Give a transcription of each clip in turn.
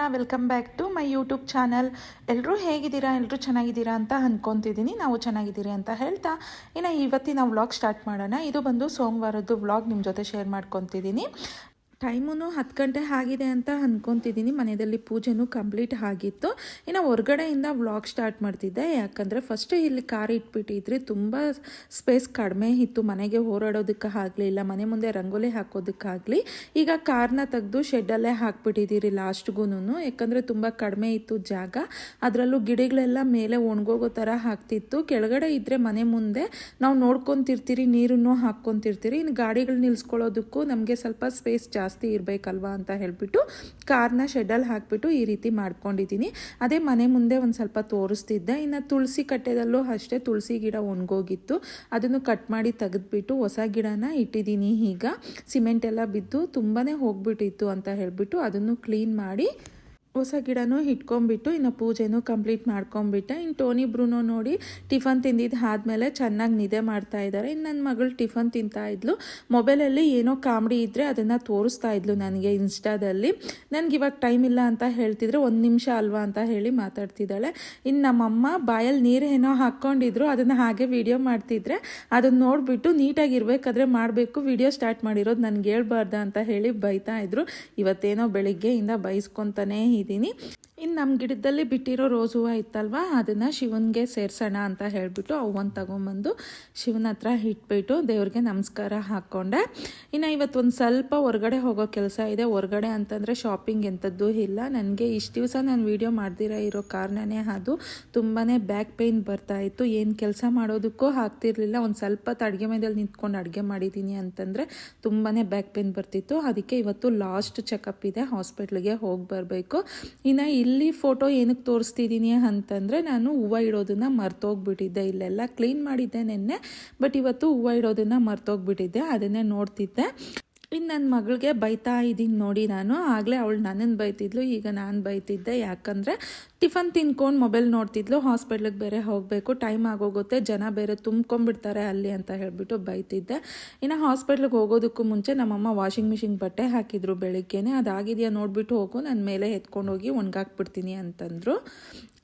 ನಮಸ್ಕಾರ welcome back to my YouTube channel ಎಲ್ಲರೂ ಹೇಗಿದ್ದೀರಾ? ಎಲ್ಲರೂ ಚೆನ್ನಾಗಿದ್ದೀರಾ ಅಂತ ಅಂದ್ಕೊತಿದ್ದೀನಿ ನಾವು ಚೆನ್ನಾಗಿದ್ದೀರಿ ಅಂತ ಹೇಳ್ತಾ ಇನ್ನು ಇವತ್ತಿನ ವ್ಲಾಗ್ ಸ್ಟಾರ್ಟ್ ಮಾಡೋಣ. ಇದು ಬಂದು ಸೋಮವಾರದ್ದು ವ್ಲಾಗ್ ನಿಮ್ಮ ಜೊತೆ ಶೇರ್ ಮಾಡ್ಕೊತಿದ್ದೀನಿ. ಟೈಮೂ ಹತ್ತು ಗಂಟೆ ಆಗಿದೆ ಅಂತ ಅಂದ್ಕೊತಿದ್ದೀನಿ ಮನೆಯಲ್ಲಿ ಪೂಜೆನೂ ಕಂಪ್ಲೀಟ್ ಆಗಿತ್ತು. ಇನ್ನು ಹೊರಗಡೆಯಿಂದ ವ್ಲಾಗ್ ಸ್ಟಾರ್ಟ್ ಮಾಡ್ತಿದ್ದೆ. ಯಾಕಂದರೆ ಫಸ್ಟ್ ಇಲ್ಲಿ ಕಾರ್ ಇಟ್ಬಿಟ್ಟಿದ್ರಿ, ತುಂಬ ಸ್ಪೇಸ್ ಕಡಿಮೆ ಇತ್ತು. ಮನೆಗೆ ಹೋರಾಡೋದಕ್ಕೆ ಆಗಲಿಲ್ಲ, ಮನೆ ಮುಂದೆ ರಂಗೋಲಿ ಹಾಕೋದಕ್ಕಾಗಲಿ. ಈಗ ಕಾರ್ನ ತೆಗೆದು ಶೆಡ್ಡಲ್ಲೇ ಹಾಕ್ಬಿಟ್ಟಿದ್ದೀರಿ ಲಾಸ್ಟ್ಗೂ ಯಾಕಂದರೆ ತುಂಬ ಕಡಿಮೆ ಇತ್ತು ಜಾಗ. ಅದರಲ್ಲೂ ಗಿಡಗಳೆಲ್ಲ ಮೇಲೆ ಒಣಗೋಗೋ ಥರ ಹಾಕ್ತಿತ್ತು ಕೆಳಗಡೆ ಇದ್ದರೆ ಮನೆ ಮುಂದೆ ನಾವು ನೋಡ್ಕೊತಿರ್ತೀರಿ, ನೀರನ್ನು ಹಾಕ್ಕೊತಿರ್ತೀರಿ. ಇನ್ನು ಗಾಡಿಗಳು ನಿಲ್ಸ್ಕೊಳ್ಳೋದಕ್ಕೂ ನಮಗೆ ಸ್ವಲ್ಪ ಸ್ಪೇಸ್ ಜಾಸ್ತಿ ಇರಬೇಕಲ್ವಾ ಅಂತ ಹೇಳಿಬಿಟ್ಟು ಕಾರ್ನ ಶೆಡಲ್ಲಿ ಹಾಕಿಬಿಟ್ಟು ಈ ರೀತಿ ಮಾಡ್ಕೊಂಡಿದ್ದೀನಿ. ಅದೇ ಮನೆ ಮುಂದೆ ಒಂದು ಸ್ವಲ್ಪ ತೋರಿಸ್ತಿದ್ದೆ. ಇನ್ನು ತುಳಸಿ ಕಟ್ಟೆದಲ್ಲೂ ಅಷ್ಟೇ ತುಳಸಿ ಗಿಡ ಒಣಗೋಗಿತ್ತು. ಅದನ್ನು ಕಟ್ ಮಾಡಿ ತೆಗೆದ್ಬಿಟ್ಟು ಹೊಸ ಗಿಡನ ಇಟ್ಟಿದ್ದೀನಿ. ಈಗ ಸಿಮೆಂಟ್ ಎಲ್ಲ ಬಿದ್ದು ತುಂಬಾ ಹೋಗ್ಬಿಟ್ಟಿತ್ತು ಅಂತ ಹೇಳಿಬಿಟ್ಟು ಅದನ್ನು ಕ್ಲೀನ್ ಮಾಡಿ ಹೊಸ ಗಿಡನೂ ಇಟ್ಕೊಂಡ್ಬಿಟ್ಟು ಇನ್ನು ಪೂಜೆನೂ ಕಂಪ್ಲೀಟ್ ಮಾಡ್ಕೊಂಬಿಟ್ಟೆ. ಇನ್ನು ಟೋನಿ, ಬ್ರೂನೋ ನೋಡಿ ಟಿಫನ್ ತಿಂದಿದ್ದು ಆದಮೇಲೆ ಚೆನ್ನಾಗಿ ನಿದ್ದೆ ಮಾಡ್ತಾ ಇದ್ದಾರೆ ಇನ್ನು ನನ್ನ ಮಗಳು ಟಿಫನ್ ತಿಂತಾ ಇದ್ಲು. ಮೊಬೈಲಲ್ಲಿ ಏನೋ ಕಾಮಿಡಿ ಇದ್ದರೆ ಅದನ್ನು ತೋರಿಸ್ತಾ ಇದ್ಲು ನನಗೆ ಇನ್ಸ್ಟಾದಲ್ಲಿ. ನನಗೆ ಇವಾಗ ಟೈಮ್ ಇಲ್ಲ ಅಂತ ಹೇಳ್ತಿದ್ರೆ. ಒಂದು ನಿಮಿಷ ಅಲ್ವಾ ಅಂತ ಹೇಳಿ ಮಾತಾಡ್ತಿದ್ದಾಳೆ. ಇನ್ನು ನಮ್ಮಮ್ಮ ಬಾಯಲ್ಲಿ ನೀರು ಏನೋ ಹಾಕ್ಕೊಂಡಿದ್ರು. ಅದನ್ನು ಹಾಗೆ ವಿಡಿಯೋ ಮಾಡ್ತಿದ್ರೆ ಅದನ್ನು ನೋಡಿಬಿಟ್ಟು ನೀಟಾಗಿ ಇರಬೇಕಾದ್ರೆ ಮಾಡಬೇಕು. ವಿಡಿಯೋ ಸ್ಟಾರ್ಟ್ ಮಾಡಿರೋದು ನನಗೆ ಹೇಳ್ಬಾರ್ದ ಅಂತ ಹೇಳಿ ಬೈತಾ ಇದ್ರು. ಇವತ್ತೇನೋ ಬೆಳಿಗ್ಗೆಯಿಂದ ಬೈಸ್ಕೊತಾನೇ ಇದ್ದೀನಿ. ಇನ್ನು ನಮ್ಮ ಗಿಡದಲ್ಲಿ ಬಿಟ್ಟಿರೋ ರೋಸ್ ಹೂವು ಇತ್ತಲ್ವ, ಅದನ್ನು ಶಿವನಿಗೆ ಸೇರಿಸೋಣ ಅಂತ ಹೇಳಿಬಿಟ್ಟು ಅವನ್ನು ತಗೊಂಬಂದು ಶಿವನ ಹತ್ರ ಇಟ್ಬಿಟ್ಟು ದೇವ್ರಿಗೆ ನಮಸ್ಕಾರ ಹಾಕ್ಕೊಂಡೆ ಇನ್ನು ಇವತ್ತು ಒಂದು ಸ್ವಲ್ಪ ಹೊರಗಡೆ ಹೋಗೋ ಕೆಲಸ ಇದೆ. ಹೊರಗಡೆ ಅಂತಂದರೆ ಶಾಪಿಂಗ್ ಎಂಥದ್ದು ಇಲ್ಲ. ನನಗೆ ಇಷ್ಟು ದಿವಸ ನಾನು ವೀಡಿಯೋ ಮಾಡ್ದಿರ ಇರೋ ಕಾರಣನೇ ಅದು. ತುಂಬಾ ಬ್ಯಾಕ್ ಪೇಯ್ನ್ ಬರ್ತಾ ಇತ್ತು. ಏನು ಕೆಲಸ ಮಾಡೋದಕ್ಕೂ ಹಾಕ್ತಿರ್ಲಿಲ್ಲ ಒಂದು ಸ್ವಲ್ಪ ಅಡುಗೆ ಮನೆಯಲ್ಲಿ ನಿಂತ್ಕೊಂಡು ಅಡುಗೆ ಮಾಡಿದ್ದೀನಿ ಅಂತಂದರೆ ತುಂಬಾ ಬ್ಯಾಕ್ ಪೇಯ್ನ್ ಬರ್ತಿತ್ತು. ಅದಕ್ಕೆ ಇವತ್ತು ಲಾಸ್ಟ್ ಚೆಕಪ್ ಇದೆ. ಹಾಸ್ಪಿಟ್ಲಿಗೆ ಹೋಗಿ ಬರಬೇಕು. ಇನ್ನು ಇಲ್ಲಿ ಫೋಟೋ ಏನಕ್ಕೆ ತೋರಿಸ್ತಿದ್ದೀನಿ ಅಂತಂದರೆ ನಾನು ಹೂವು ಇಡೋದನ್ನು ಮರ್ತೋಗ್ಬಿಟ್ಟಿದ್ದೆ. ಇಲ್ಲೆಲ್ಲ ಕ್ಲೀನ್ ಮಾಡಿದ್ದೆ ನಿನ್ನೆ ಬಟ್ ಇವತ್ತು ಹೂವು ಇಡೋದನ್ನು ಮರ್ತೋಗ್ಬಿಟ್ಟಿದ್ದೆ, ಅದನ್ನೇ ನೋಡ್ತಿದ್ದೆ. ಇನ್ನು ನನ್ನ ಮಗಳಿಗೆ ಬೈತಾ ಇದ್ದೀನಿ ನೋಡಿ ನಾನು. ಆಗಲೇ ಅವಳು ನನ್ನನ್ನು ಬೈತಿದ್ಲು, ಈಗ ನಾನು ಬೈತಿದ್ದೆ. ಯಾಕಂದರೆ ಟಿಫನ್ ತಿನ್ಕೊಂಡು ಮೊಬೈಲ್ ನೋಡ್ತಿದ್ಲು, ಹಾಸ್ಪಿಟ್ಲಿಗೆ ಬೇರೆ ಹೋಗಬೇಕು, ಟೈಮ್ ಆಗೋಗುತ್ತೆ, ಜನ ಬೇರೆ ತುಂಬ್ಕೊಂಡ್ಬಿಡ್ತಾರೆ ಅಲ್ಲಿ ಅಂತ ಹೇಳಿಬಿಟ್ಟು ಬೈತಿದ್ದೆ. ಇನ್ನು ಹಾಸ್ಪಿಟ್ಲಿಗೆ ಹೋಗೋದಕ್ಕೂ ಮುಂಚೆ ನಮ್ಮಮ್ಮ ವಾಷಿಂಗ್ ಮಿಷಿನ್ ಬಟ್ಟೆ ಹಾಕಿದ್ರು ಬೆಳಿಗ್ಗೆನೆ. ಅದಾಗಿದೆಯಾ ನೋಡಿಬಿಟ್ಟು ಹೋಗು, ನಾನು ಮೇಲೆ ಎತ್ಕೊಂಡೋಗಿ ಒಣಗಾಕ್ಬಿಡ್ತೀನಿ ಅಂತಂದರು.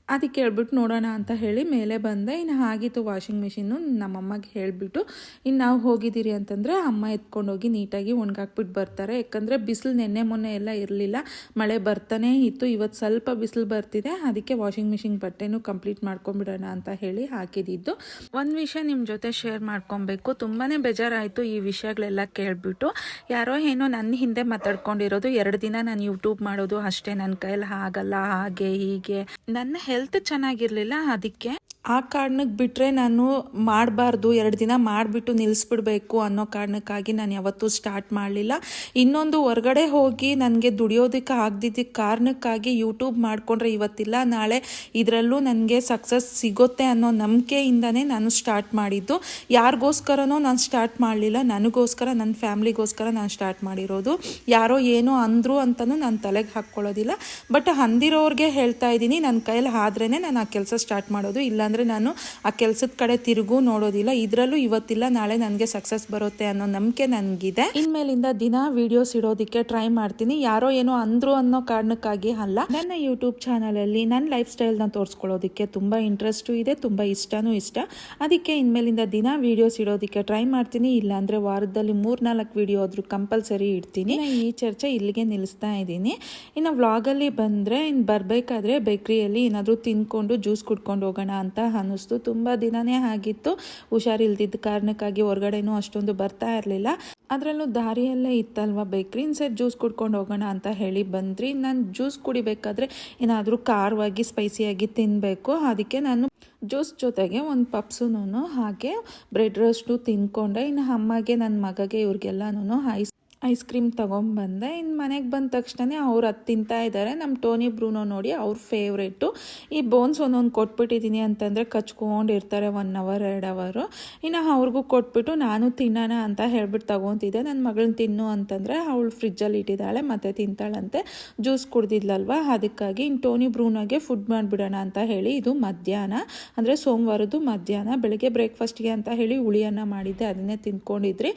ಅದಕ್ಕೆ ಹೇಳ್ಬಿಟ್ಟು ನೋಡೋಣ ಅಂತ ಹೇಳಿ ಮೇಲೆ ಬಂದೆ. ಇನ್ನು ಆಗಿತ್ತು ವಾಷಿಂಗ್ ಮಿಷಿನ್ನು ನಮ್ಮಮ್ಮಗೆ ಹೇಳಿಬಿಟ್ಟು, ಇನ್ನು ನಾವು ಹೋಗಿದ್ದೀರಿ ಅಂತಂದರೆ ಅಮ್ಮ ಎತ್ಕೊಂಡೋಗಿ ನೀಟಾಗಿ ಒಣಗಾಕ್ಬಿಟ್ಟು ಬರ್ತಾರೆ. ಯಾಕಂದರೆ ಬಿಸಿಲು ನೆನ್ನೆ ಮೊನ್ನೆ ಎಲ್ಲ ಇರಲಿಲ್ಲ. ಮಳೆ ಬರ್ತಾನೇ ಇತ್ತು. ಇವತ್ತು ಸ್ವಲ್ಪ ಬಿಸಿಲು ಬರ್ತಿದೆ. ಅದಕ್ಕೆ ವಾಷಿಂಗ್ ಮಿಷಿನ್ ಬಟ್ಟೆನೂ ಕಂಪ್ಲೀಟ್ ಮಾಡ್ಕೊಂಬಿಡೋಣ ಅಂತ ಹೇಳಿ ಹಾಕಿದ್ದು. ಒಂದು ವಿಷಯ ನಿಮ್ಮ ಜೊತೆ ಶೇರ್ ಮಾಡ್ಕೊಬೇಕು. ತುಂಬಾ ಬೇಜಾರಾಯಿತು ಈ ವಿಷಯಗಳೆಲ್ಲ ಕೇಳಿಬಿಟ್ಟು. ಯಾರೋ ಏನೋ ನನ್ನ ಹಿಂದೆ ಮಾತಾಡ್ಕೊಂಡಿರೋದು. ಎರಡು ದಿನ ನಾನು ಯೂಟ್ಯೂಬ್ ಮಾಡೋದು. ಅಷ್ಟೇ ನನ್ನ ಕೈಯಲ್ಲಿ ಆಗಲ್ಲ ಹಾಗೆ ಹೀಗೆ. ನನ್ನ ಹೆಲ್ತ್ ಚೆನ್ನಾಗಿರಲಿಲ್ಲ ಅದಕ್ಕೆ ಆ ಕಾರಣಕ್ಕೆ ಬಿಟ್ಟರೆ ನಾನು ಮಾಡಬಾರ್ದು, ಎರಡು ದಿನ ಮಾಡಿಬಿಟ್ಟು ನಿಲ್ಲಿಸ್ಬಿಡ್ಬೇಕು ಅನ್ನೋ ಕಾರಣಕ್ಕಾಗಿ ನಾನು ಯಾವತ್ತೂ ಸ್ಟಾರ್ಟ್ ಮಾಡಲಿಲ್ಲ. ಇನ್ನೊಂದು ಹೊರಗಡೆ ಹೋಗಿ ನನಗೆ ದುಡಿಯೋದಕ್ಕೆ ಆಗದಿದ್ದಕ್ಕೆ ಕಾರಣಕ್ಕಾಗಿ ಯೂಟ್ಯೂಬ್ ಮಾಡಿಕೊಂಡ್ರೆ ಇವತ್ತಿಲ್ಲ, ನಾಳೆ ಇದರಲ್ಲೂ ನನಗೆ ಸಕ್ಸಸ್ ಸಿಗುತ್ತೆ ಅನ್ನೋ ನಂಬಿಕೆಯಿಂದನೇ ನಾನು ಸ್ಟಾರ್ಟ್ ಮಾಡಿದ್ದು. ಯಾರಿಗೋಸ್ಕರನೋ ನಾನು ಸ್ಟಾರ್ಟ್ ಮಾಡಲಿಲ್ಲ, ನನಗೋಸ್ಕರ ನನ್ನ ಫ್ಯಾಮ್ಲಿಗೋಸ್ಕರ ನಾನು ಸ್ಟಾರ್ಟ್ ಮಾಡಿರೋದು. ಯಾರೋ ಏನೋ ಅಂದರು ಅಂತಲೂ ನಾನು ತಲೆಗೆ ಹಾಕ್ಕೊಳ್ಳೋದಿಲ್ಲ. ಬಟ್ ಅಂದಿರೋರಿಗೆ ಹೇಳ್ತಾ ಇದ್ದೀನಿ ನನ್ನ ಕೈಯಲ್ಲಿ ಆದ್ರೇ ನಾನು ಆ ಕೆಲಸ ಸ್ಟಾರ್ಟ್ ಮಾಡೋದು, ಇಲ್ಲಾಂದರೆ ನಾನು ಆ ಕೆಲಸದ ಕಡೆ ತಿರುಗೂ ನೋಡೋದಿಲ್ಲ. ಇದರಲ್ಲೂ ಇವತ್ತಿಲ್ಲ, ನಾಳೆ ನನಗೆ ಸಕ್ಸಸ್ ಬರುತ್ತೆ ಅನ್ನೋ ನಂಬಿಕೆ ನನಗಿದೆ. ಇನ್ಮೇಲಿಂದ ದಿನ ವಿಡಿಯೋಸ್ ಇಡೋದಕ್ಕೆ ಟ್ರೈ ಮಾಡ್ತೀನಿ. ಯಾರೋ ಏನೋ ಅಂದ್ರು ಅನ್ನೋ ಕಾರಣಕ್ಕಾಗಿ ಅಲ್ಲ. ನನ್ನ ಯೂಟ್ಯೂಬ್ ಚಾನಲಲ್ಲಿ ನನ್ನ ಲೈಫ್ ಸ್ಟೈಲ್ನ ತೋರಿಸ್ಕೊಳ್ಳೋದಕ್ಕೆ ತುಂಬ ಇಂಟ್ರೆಸ್ಟು ಇದೆ, ತುಂಬ ಇಷ್ಟನೂ ಇಷ್ಟ. ಅದಕ್ಕೆ ಇನ್ಮೇಲಿಂದ ದಿನ ವಿಡಿಯೋಸ್ ಇಡೋದಕ್ಕೆ ಟ್ರೈ ಮಾಡ್ತೀನಿ. ಇಲ್ಲಾಂದರೆ ವಾರದಲ್ಲಿ ಮೂರು ನಾಲ್ಕು ವಿಡಿಯೋ ಆದರೂ ಕಂಪಲ್ಸರಿ ಇಡ್ತೀನಿ. ಈ ಚರ್ಚೆ ಇಲ್ಲಿಗೆ ನಿಲ್ಲಿಸ್ತಾ ಇದ್ದೀನಿ. ಇನ್ನು ವ್ಲಾಗಲ್ಲಿ ಬಂದರೆ ಇನ್ನು ಬರಬೇಕಾದ್ರೆ ಬೇಕ್ರಿಯಲ್ಲಿ ಏನಾದರೂ ತಿನ್ಕೊಂಡು ಜ್ಯೂಸ್ ಕುಡ್ಕೊಂಡು ಹೋಗೋಣ ಅಂತ ಅನ್ನಿಸ್ತು. ತುಂಬ ದಿನನೇ ಆಗಿತ್ತು. ಹುಷಾರಿಲ್ದಿದ್ದ ಕಾರಣಕ್ಕಾಗಿ ಹೊರಗಡೆನೂ ಅಷ್ಟೊಂದು ಬರ್ತಾ ಇರಲಿಲ್ಲ. ಅದರಲ್ಲೂ ದಾರಿಯಲ್ಲೇ ಇತ್ತಲ್ವ ಬೇಕ್ರಿ? ಸರ್ ಜ್ಯೂಸ್ ಕುಡ್ಕೊಂಡು ಹೋಗೋಣ ಅಂತ ಹೇಳಿ ಬಂದ್ರಿ. ನಾನು ಜ್ಯೂಸ್ ಕುಡಿಬೇಕಾದ್ರೆ ಏನಾದರೂ ಖಾರವಾಗಿ, ಸ್ಪೈಸಿಯಾಗಿ ತಿನ್ನಬೇಕು ಅದಕ್ಕೆ ನಾನು ಜ್ಯೂಸ್ ಜೊತೆಗೆ ಒಂದು ಪಪ್ಸುನು ಹಾಗೆ ಬ್ರೆಡ್ ರೋಸ್ಟು ತಿನ್ಕೊಂಡೆ. ಇನ್ನು ಅಮ್ಮಗೆ ನನ್ನ ಮಗಗೆ ಇವ್ರಿಗೆಲ್ಲನೂ ಐಸ್ ಐಸ್ ಕ್ರೀಮ್ ತೊಗೊಂಬಂದೆ ಇನ್ನು ಮನೆಗೆ ಬಂದ ತಕ್ಷಣ ಅವ್ರು ಅದು ತಿಂತಾ ಇದ್ದಾರೆ ನಮ್ಮ ಟೋನಿ, ಬ್ರೂನೋ ನೋಡಿ ಅವ್ರ ಫೇವ್ರೇಟು. ಈ ಬೋನ್ಸ್ ಒಂದೊಂದು ಕೊಟ್ಬಿಟ್ಟಿದ್ದೀನಿ ಅಂತಂದರೆ ಕಚ್ಕೊಂಡಿರ್ತಾರೆ ಒನ್ ಅವರ್, ಎರಡು ಅವರು. ಇನ್ನು ಅವ್ರಿಗೂ ಕೊಟ್ಬಿಟ್ಟು ನಾನು ತಿನ್ನೋಣ ಅಂತ ಹೇಳ್ಬಿಟ್ಟು ತೊಗೊತಿದ್ದೆ. ನನ್ನ ಮಗಳನ್ನ ತಿನ್ನು ಅಂತಂದರೆ ಅವಳು ಫ್ರಿಜ್ಜಲ್ಲಿ ಇಟ್ಟಿದ್ದಾಳೆ, ಮತ್ತೆ ತಿಂತಾಳಂತೆ. ಜ್ಯೂಸ್ ಕುಡ್ದಿದ್ಲಲ್ವ? ಅದಕ್ಕಾಗಿ ಇನ್ನು ಟೋನಿ, ಬ್ರೂನೋಗೆ ಫುಡ್ ಮಾಡಿಬಿಡೋಣ ಅಂತ ಹೇಳಿ ಇದು ಮಧ್ಯಾಹ್ನ. ಅಂದರೆ ಸೋಮವಾರದ್ದು ಮಧ್ಯಾಹ್ನ. ಬೆಳಗ್ಗೆ ಬ್ರೇಕ್ಫಾಸ್ಟ್ಗೆ ಅಂತ ಹೇಳಿ ಹುಳಿಯನ್ನು ಮಾಡಿದ್ದೆ. ಅದನ್ನೇ ತಿಂದ್ಕೊಂಡಿದ್ರಿ.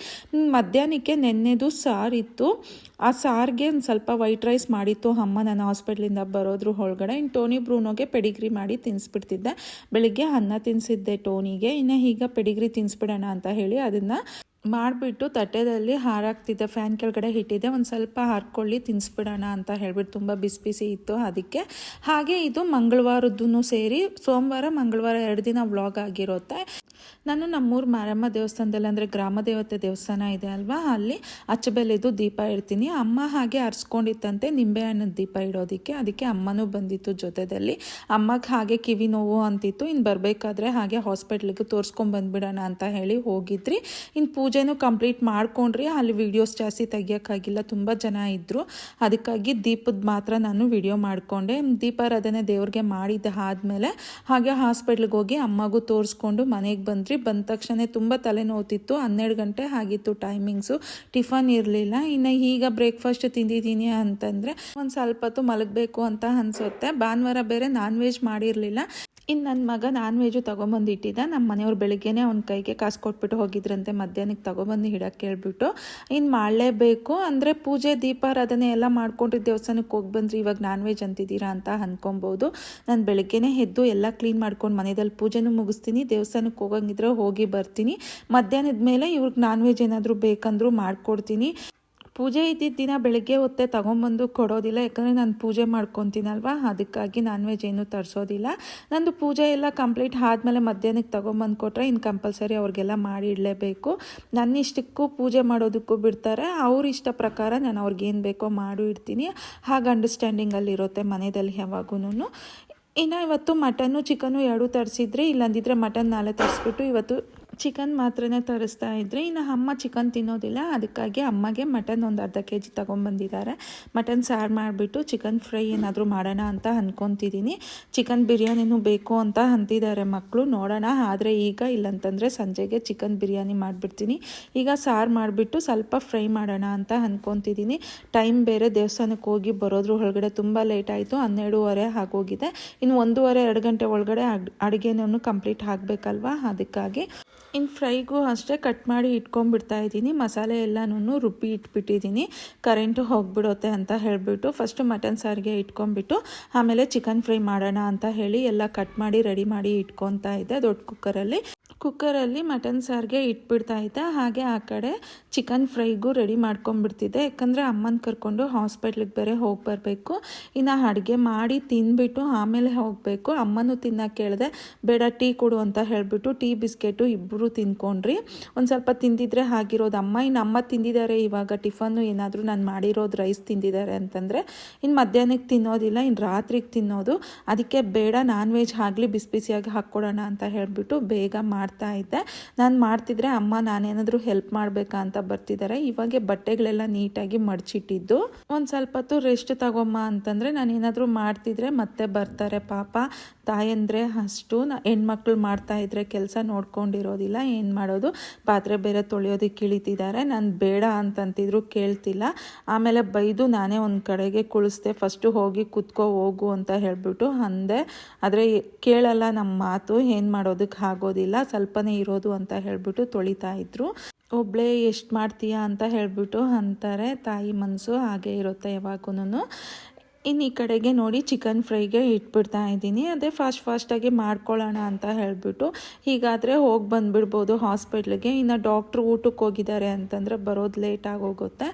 ಮಧ್ಯಾಹ್ನಕ್ಕೆ ನೆನ್ನೆದು ಸಾರಿತ್ತು ಆ ಸಾರಿಗೆ ಒಂದು ಸ್ವಲ್ಪ ವೈಟ್ ರೈಸ್ ಮಾಡಿತ್ತು. ಅಮ್ಮ ನಾನು ಹಾಸ್ಪಿಟ್ಲಿಂದ ಬರೋದ್ರ ಒಳಗಡೆ. ಇನ್ನು ಟೋನಿ ಬ್ರೂನೋಗೆ ಪೆಡಿಗ್ರಿ ಮಾಡಿ ತಿನ್ನಿಸ್ಬಿಡ್ತಿದ್ದೆ ಬೆಳಿಗ್ಗೆ ಅನ್ನ ತಿನ್ಸಿದ್ದೆ ಟೋನಿಗೆ. ಇನ್ನು ಈಗ ಪೆಡಿಗ್ರಿ ತಿನ್ನಿಸ್ಬಿಡೋಣ ಅಂತ ಹೇಳಿ ಅದನ್ನು ಮಾಡಿಬಿಟ್ಟು ತಟ್ಟೆದಲ್ಲಿ ಹಾರಾಕ್ತಿದ್ದೆ ಫ್ಯಾನ್ ಕೆಳಗಡೆ ಇಟ್ಟಿದ್ದೆ. ಒಂದು ಸ್ವಲ್ಪ ಹಾರ್ಕೊಳ್ಳಿ ತಿನ್ನಿಸ್ಬಿಡೋಣ ಅಂತ ಹೇಳ್ಬಿಟ್ಟು ತುಂಬ ಬಿಸಿ ಬಿಸಿ ಇತ್ತು ಅದಕ್ಕೆ. ಹಾಗೆ ಇದು ಮಂಗಳವಾರದ್ದು ಸೇರಿ ಸೋಮವಾರ, ಮಂಗಳವಾರ ಎರಡು ದಿನ ವ್ಲಾಗ್ ಆಗಿರುತ್ತೆ. ನಾನು ನಮ್ಮೂರು ಮಾರಮ್ಮ ದೇವಸ್ಥಾನದಲ್ಲಿ ಅಂದರೆ ಗ್ರಾಮ ದೇವತೆ ದೇವಸ್ಥಾನ ಇದೆ ಅಲ್ವಾ? ಅಲ್ಲಿ ಅಚ್ಚಬೆಲೆದು ದೀಪ ಇಡ್ತೀನಿ. ಅಮ್ಮ ಹಾಗೆ ಅರ್ಸ್ಕೊಂಡಿತ್ತಂತೆ ನಿಂಬೆಹಣ್ಣದ ದೀಪ ಇಡೋದಕ್ಕೆ. ಅದಕ್ಕೆ ಅಮ್ಮನೂ ಬಂದಿತ್ತು ಜೊತೆದಲ್ಲಿ. ಅಮ್ಮಗೆ ಹಾಗೆ ಕಿವಿ ನೋವು ಅಂತಿತ್ತು. ಇನ್ನು ಬರಬೇಕಾದ್ರೆ ಹಾಗೆ ಹಾಸ್ಪಿಟ್ಲಿಗೆ ತೋರಿಸ್ಕೊಂಡು ಬಂದುಬಿಡೋಣ ಅಂತ ಹೇಳಿ ಹೋಗಿದ್ರಿ. ಇನ್ನು ಪೂಜೆನೂ ಕಂಪ್ಲೀಟ್ ಮಾಡ್ಕೊಂಡ್ರಿ. ಅಲ್ಲಿ ವೀಡಿಯೋಸ್ ಜಾಸ್ತಿ ತೆಗಿಯೋಕ್ಕಾಗಿಲ್ಲ, ತುಂಬ ಜನ ಇದ್ದರು ಅದಕ್ಕಾಗಿ ದೀಪದ ಮಾತ್ರ ನಾನು ವಿಡಿಯೋ ಮಾಡಿಕೊಂಡೆ. ದೀಪಾರಾಧನೆ ದೇವ್ರಿಗೆ ಮಾಡಿದ್ದ ಆದಮೇಲೆ ಹಾಗೆ ಹಾಸ್ಪಿಟ್ಲಿಗೆ ಹೋಗಿ ಅಮ್ಮಗೂ ತೋರಿಸ್ಕೊಂಡು ಮನೆಗೆ ಬಂದ್ರಿ. ಬಂದ ತಕ್ಷಣ ತುಂಬ ತಲೆನೋವುತ್ತಿತ್ತು ಹನ್ನೆರಡು ಗಂಟೆ ಆಗಿತ್ತು ಟೈಮಿಂಗ್ಸು ಟಿಫನ್ ಇರಲಿಲ್ಲ. ಇನ್ನು ಈಗ ಬ್ರೇಕ್ಫಾಸ್ಟ್ ತಿಂದಿದ್ದೀನಿ ಅಂತಂದರೆ ಒಂದು ಸ್ವಲ್ಪ ಹೊತ್ತು ಮಲಗಬೇಕು ಅಂತ ಅನಿಸುತ್ತೆ. ಭಾನುವಾರ ಬೇರೆ ನಾನ್ ವೆಜ್ ಮಾಡಿರಲಿಲ್ಲ. ಇನ್ನು ನನ್ನ ಮಗ ನಾನ್ ವೆಜು ತೊಗೊಂಬಂದು ಇಟ್ಟಿದ್ದ ನಮ್ಮ ಮನೆಯವ್ರು ಬೆಳಿಗ್ಗೆನೇ ಅವ್ನ ಕೈಗೆ ಕಾಸು ಕೊಟ್ಬಿಟ್ಟು ಹೋಗಿದ್ರಂತೆ, ಮಧ್ಯಾಹ್ನಕ್ಕೆ ತೊಗೊಬಂದು ಹಿಡಕ್ಕೆ ಹೇಳ್ಬಿಟ್ಟು ಇನ್ನು ಮಾಡಲೇಬೇಕು, ಅಂದರೆ ಪೂಜೆ, ದೀಪಾರಾಧನೆ ಎಲ್ಲ ಮಾಡ್ಕೊಂಡ್ರಿ ದೇವಸ್ಥಾನಕ್ಕೆ ಹೋಗಿ ಬಂದ್ರಿ ಇವಾಗ ನಾನ್ ವೆಜ್ ಅಂತಿದ್ದೀರಾ ಅಂತ ಅಂದ್ಕೊಬೋದು ನಾನು ಬೆಳಗ್ಗೆನೇ ಎದ್ದು ಎಲ್ಲ ಕ್ಲೀನ್ ಮಾಡ್ಕೊಂಡು ಮನೆಯಲ್ಲಿ ಪೂಜೆನೂ ಮುಗಿಸ್ತೀನಿ, ದೇವಸ್ಥಾನಕ್ಕೆ ಹೋಗಂಗಿದ್ರೆ ಹೋಗಿ ಬರ್ತೀನಿ. ಮಧ್ಯಾಹ್ನದ ಮೇಲೆ ಇವ್ರಿಗೆ ನಾನ್ ವೆಜ್ ಏನಾದರೂ ಬೇಕಂದ್ರೂ ಮಾಡಿಕೊಡ್ತೀನಿ. ಪೂಜೆ ಇದ್ದಿದ್ದ ದಿನ ಬೆಳಗ್ಗೆ ಹೊತ್ತೆ ತೊಗೊಂಬಂದು ಕೊಡೋದಿಲ್ಲ, ಯಾಕಂದರೆ ನಾನು ಪೂಜೆ ಮಾಡ್ಕೊತೀನಲ್ವ? ಅದಕ್ಕಾಗಿ ನಾನ್ ವೆಜ್ ಏನು ತರಿಸೋದಿಲ್ಲ. ನಂದು ಪೂಜೆ ಎಲ್ಲ ಕಂಪ್ಲೀಟ್ ಆದಮೇಲೆ ಮಧ್ಯಾಹ್ನಕ್ಕೆ ತೊಗೊಂಬಂದು ಕೊಟ್ಟರೆ ಇನ್ನು ಕಂಪಲ್ಸರಿ ಅವ್ರಿಗೆಲ್ಲ ಮಾಡಿ ಇಡಲೇಬೇಕು ನನ್ನ ಇಷ್ಟಕ್ಕೂ ಪೂಜೆ ಮಾಡೋದಕ್ಕೂ ಬಿಡ್ತಾರೆ. ಅವ್ರ ಇಷ್ಟ ಪ್ರಕಾರ ನಾನು ಅವ್ರಿಗೆ ಏನು ಬೇಕೋ ಮಾಡು ಇಡ್ತೀನಿ. ಹಾಗೆ ಅಂಡರ್ಸ್ಟ್ಯಾಂಡಿಂಗಲ್ಲಿ ಇರುತ್ತೆ ಮನೆಯಲ್ಲಿ ಯಾವಾಗೂ ಇನ್ನು ಇವತ್ತು ಮಟನ್ನು ಚಿಕನ್ನು ಎರಡೂ ತರಿಸಿದ್ರೆ, ಇಲ್ಲಂದಿದ್ರೆ ಮಟನ್ ನಾಳೆ ತರಿಸ್ಬಿಟ್ಟು ಇವತ್ತು ಚಿಕನ್ ಮಾತ್ರನೇ ತರಿಸ್ತಾ ಇದ್ದರೆ ಇನ್ನು ಅಮ್ಮ ಚಿಕನ್ ತಿನ್ನೋದಿಲ್ಲ. ಅದಕ್ಕಾಗಿ ಅಮ್ಮಗೆ ಮಟನ್ ಒಂದು ಅರ್ಧ ಕೆ ಜಿ ತೊಗೊಂಬಂದಿದ್ದಾರೆ. ಮಟನ್ ಸಾರು ಮಾಡಿಬಿಟ್ಟು ಚಿಕನ್ ಫ್ರೈ ಏನಾದರೂ ಮಾಡೋಣ ಅಂತ ಅಂದ್ಕೊತಿದ್ದೀನಿ ಚಿಕನ್ ಬಿರಿಯಾನಿನೂ ಬೇಕು ಅಂತ ಅಂತಿದ್ದಾರೆ ಮಕ್ಕಳು. ನೋಡೋಣ. ಆದರೆ ಈಗ ಇಲ್ಲಂತಂದರೆ ಸಂಜೆಗೆ ಚಿಕನ್ ಬಿರಿಯಾನಿ ಮಾಡಿಬಿಡ್ತೀನಿ. ಈಗ ಸಾರು ಮಾಡಿಬಿಟ್ಟು ಸ್ವಲ್ಪ ಫ್ರೈ ಮಾಡೋಣ ಅಂತ ಅಂದ್ಕೊತಿದ್ದೀನಿ ಟೈಮ್ ಬೇರೆ. ದೇವಸ್ಥಾನಕ್ಕೆ ಹೋಗಿ ಬರೋದ್ರ ಒಳಗಡೆ ತುಂಬ ಲೇಟ್ ಆಯಿತು. ಹನ್ನೆರಡೂವರೆ ಆಗೋಗಿದೆ. ಇನ್ನು ಒಂದೂವರೆ ಎರಡು ಗಂಟೆ ಒಳಗಡೆ ಅಡ್, ಅಡುಗೆನೂ ಕಂಪ್ಲೀಟ್ ಆಗಬೇಕಲ್ವಾ? ಅದಕ್ಕಾಗಿ ಇನ್ನು ಫ್ರೈಗೂ ಅಷ್ಟೇ ಕಟ್ ಮಾಡಿ ಇಟ್ಕೊಂಡ್ಬಿಡ್ತಾ ಇದ್ದೀನಿ. ಮಸಾಲೆ ಎಲ್ಲನೂ ರುಬ್ಬಿ ಇಟ್ಬಿಟ್ಟಿದ್ದೀನಿ. ಕರೆಂಟು ಹೋಗಿಬಿಡುತ್ತೆ ಅಂತ ಹೇಳಿಬಿಟ್ಟು ಫಸ್ಟು ಮಟನ್ ಸಾರಿಗೆ ಇಟ್ಕೊಂಡ್ಬಿಟ್ಟು ಆಮೇಲೆ ಚಿಕನ್ ಫ್ರೈ ಮಾಡೋಣ ಅಂತ ಹೇಳಿ ಎಲ್ಲ ಕಟ್ ಮಾಡಿ ರೆಡಿ ಮಾಡಿ ಇಟ್ಕೊತಾ ಇದ್ದೆ ದೊಡ್ಡ ಕುಕ್ಕರಲ್ಲಿ ಕುಕ್ಕರಲ್ಲಿ ಮಟನ್ ಸಾರಿಗೆ ಇಟ್ಬಿಡ್ತಾ ಇದ್ದೆ. ಹಾಗೆ ಆ ಕಡೆ ಚಿಕನ್ ಫ್ರೈಗೂ ರೆಡಿ ಮಾಡ್ಕೊಂಡ್ಬಿಡ್ತಿದ್ದೆ. ಯಾಕಂದರೆ ಅಮ್ಮನ ಕರ್ಕೊಂಡು ಹಾಸ್ಪಿಟ್ಲಿಗೆ ಬೇರೆ ಹೋಗಿ ಬರಬೇಕು. ಇನ್ನು ಅಡುಗೆ ಮಾಡಿ ತಿನ್ಬಿಟ್ಟು ಆಮೇಲೆ ಹೋಗಬೇಕು. ಅಮ್ಮನೂ ತಿನ್ನೋಕೆ ಕೇಳಿದೆ, ಬೇಡ, ಟೀ ಕೊಡು ಅಂತ ಹೇಳಿಬಿಟ್ಟು ಟೀ, ಬಿಸ್ಕೆಟು ಇಬ್ಬರು ತಿನ್ಕೊಂಡ್ರಿ ಒಂದು ಸ್ವಲ್ಪ ತಿಂದಿದ್ರೆ ಆಗಿರೋದು ಅಮ್ಮ. ಇನ್ನು ಅಮ್ಮ ತಿಂದಿದ್ದಾರೆ ಇವಾಗ ಟಿಫನ್ನು ಏನಾದರೂ ನಾನು ಮಾಡಿರೋದು ರೈಸ್ ತಿಂದಿದ್ದಾರೆ ಅಂತಂದರೆ ಇನ್ನು ಮಧ್ಯಾಹ್ನಕ್ಕೆ ತಿನ್ನೋದಿಲ್ಲ ಇನ್ನು ರಾತ್ರಿಗೆ ತಿನ್ನೋದು. ಅದಕ್ಕೆ ಬೇಡ, ನಾನ್ ವೆಜ್ ಆಗಲಿ ಬಿಸಿ ಬಿಸಿಯಾಗಿ ಹಾಕ್ಕೊಡೋಣ ಅಂತ ಹೇಳಿಬಿಟ್ಟು ಬೇಗ ಮಾಡ್ತಾ ಇದ್ದೆ. ನಾನು ಮಾಡ್ತಿದ್ರೆ ಅಮ್ಮ ನಾನೇನಾದರೂ ಹೆಲ್ಪ್ ಮಾಡಬೇಕಾ ಅಂತ ಬರ್ತಿದ್ದಾರೆ ಇವಾಗೆ ಬಟ್ಟೆಗಳೆಲ್ಲ ನೀಟಾಗಿ ಮಡಚಿಟ್ಟಿದ್ದು. ಒಂದು ಸ್ವಲ್ಪ ಹೊತ್ತು ರೆಸ್ಟ್ ತಗೊಮ್ಮ ಅಂತಂದರೆ ನಾನು ಏನಾದರೂ ಮಾಡ್ತಿದ್ರೆ ಮತ್ತೆ ಬರ್ತಾರೆ ಪಾಪ. ತಾಯಂದರೆ ಅಷ್ಟು ಹೆಣ್ಮಕ್ಳು ಮಾಡ್ತಾ ಇದ್ರೆ ಕೆಲಸ ನೋಡ್ಕೊಂಡಿರೋದಿಲ್ಲ, ಏನು ಮಾಡೋದು? ಪಾತ್ರೆ ಬೇರೆ ತೊಳೆಯೋದಕ್ಕೆ ಇಳಿತಿದ್ದಾರೆ ನಾನು ಬೇಡ ಅಂತಂತಿದ್ರು ಕೇಳ್ತಿಲ್ಲ. ಆಮೇಲೆ ಬೈದು ನಾನೇ ಒಂದು ಕಡೆಗೆ ಕುಳಿಸ್ದೆ ಫಸ್ಟು ಹೋಗಿ ಕುತ್ಕೋ, ಹೋಗು ಅಂತ ಹೇಳಿಬಿಟ್ಟು ಅಂದೆ. ಆದರೆ ಕೇಳಲ್ಲ ನಮ್ಮ ಮಾತು, ಏನು ಮಾಡೋದಕ್ಕೆ ಆಗೋದಿಲ್ಲ, ಸ್ವಲ್ಪನೇ ಇರೋದು ಅಂತ ಹೇಳಿಬಿಟ್ಟು ತೊಳಿತಾ ಇದ್ರು. ಒಬ್ಬಳೇ ಎಷ್ಟು ಮಾಡ್ತೀಯಾ? ಅಂತ ಹೇಳಿಬಿಟ್ಟು ಅಂತಾರೆ. ತಾಯಿ ಮನಸ್ಸು ಹಾಗೆ ಇರುತ್ತೆ ಯಾವಾಗೂ ಇನ್ನು ಈ ಕಡೆಗೆ ನೋಡಿ ಚಿಕನ್ ಫ್ರೈಗೆ ಇಟ್ಬಿಡ್ತಾ ಇದ್ದೀನಿ. ಅದೇ ಫಾಸ್ಟ್ ಫಾಸ್ಟಾಗಿ ಮಾಡ್ಕೊಳ್ಳೋಣ ಅಂತ ಹೇಳಿಬಿಟ್ಟು ಹೀಗಾದರೆ ಹೋಗಿ ಬಂದುಬಿಡ್ಬೋದು ಹಾಸ್ಪಿಟ್ಲಿಗೆ. ಇನ್ನು ಡಾಕ್ಟ್ರು ಊಟಕ್ಕೆ ಹೋಗಿದ್ದಾರೆ ಅಂತಂದರೆ ಬರೋದು ಲೇಟ್ ಆಗೋಗುತ್ತೆ.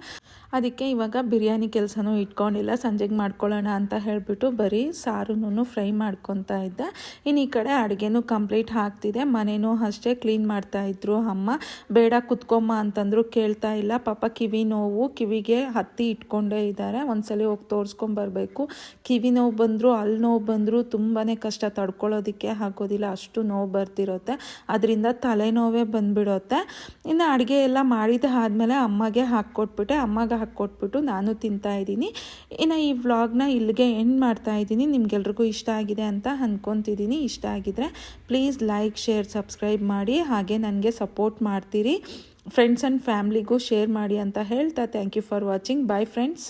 ಅದಕ್ಕೆ ಇವಾಗ ಬಿರಿಯಾನಿ ಕೆಲಸನೂ ಇಟ್ಕೊಂಡಿಲ್ಲ. ಸಂಜೆಗೆ ಮಾಡ್ಕೊಳ್ಳೋಣ ಅಂತ ಹೇಳಿಬಿಟ್ಟು ಬರೀ ಸಾರುನೂ ಫ್ರೈ ಮಾಡ್ಕೊತಾ ಇದ್ದೆ. ಇನ್ನು ಈ ಕಡೆ ಅಡುಗೆನೂ ಕಂಪ್ಲೀಟ್ ಆಗ್ತಿದೆ. ಮನೇನೂ ಅಷ್ಟೇ ಕ್ಲೀನ್ ಮಾಡ್ತಾಯಿದ್ರು ಅಮ್ಮ. ಬೇಡ ಕುತ್ಕೊಮ್ಮ ಅಂತಂದ್ರು ಕೇಳ್ತಾ ಇಲ್ಲ. ಪಾಪ ಕಿವಿ ನೋವು, ಕಿವಿಗೆ ಹತ್ತಿ ಇಟ್ಕೊಂಡೇ ಇದ್ದಾರೆ. ಒಂದ್ಸಲಿ ಹೋಗಿ ತೋರಿಸ್ಕೊಂಬರ್ಬೇಕು. ಕಿವಿ ನೋವು ಬಂದರೂ ಅಲ್ಲಿ ನೋವು ಬಂದರೂ ತುಂಬಾ ಕಷ್ಟ. ತಡ್ಕೊಳ್ಳೋದಕ್ಕೆ ಹಾಕೋದಿಲ್ಲ. ಅಷ್ಟು ನೋವು ಬರ್ತಿರುತ್ತೆ. ಅದರಿಂದ ತಲೆನೋವೇ ಬಂದುಬಿಡುತ್ತೆ. ಇನ್ನು ಅಡುಗೆ ಎಲ್ಲ ಮಾಡಿದ ಆದಮೇಲೆ ಅಮ್ಮಗೆ ಹಾಕ್ಕೊಟ್ಬಿಟ್ಟೆ. ಅಮ್ಮಗೆ ಹಾಕ್ಕೊಟ್ಬಿಟ್ಟು ನಾನು ತಿಂತಾ ಇದ್ದೀನಿ. ಇನ್ನು ಈ ವ್ಲಾಗ್ನ ಇಲ್ಲಿಗೆ ಎಂಡ್ ಮಾಡ್ತಾ ಇದ್ದೀನಿ. ನಿಮ್ಗೆಲ್ರಿಗೂ ಇಷ್ಟ ಆಗಿದೆ ಅಂತ ಅಂದ್ಕೊತಿದ್ದೀನಿ ಇಷ್ಟ ಆಗಿದ್ರೆ ಪ್ಲೀಸ್ ಲೈಕ್, ಶೇರ್, ಸಬ್ಸ್ಕ್ರೈಬ್ ಮಾಡಿ. ಹಾಗೆ ನನಗೆ ಸಪೋರ್ಟ್ ಮಾಡ್ತೀರಿ. ಫ್ರೆಂಡ್ಸ್ ಆ್ಯಂಡ್ ಫ್ಯಾಮ್ಲಿಗೂ ಶೇರ್ ಮಾಡಿ ಅಂತ ಹೇಳ್ತಾ. Thank you for watching. Bye friends.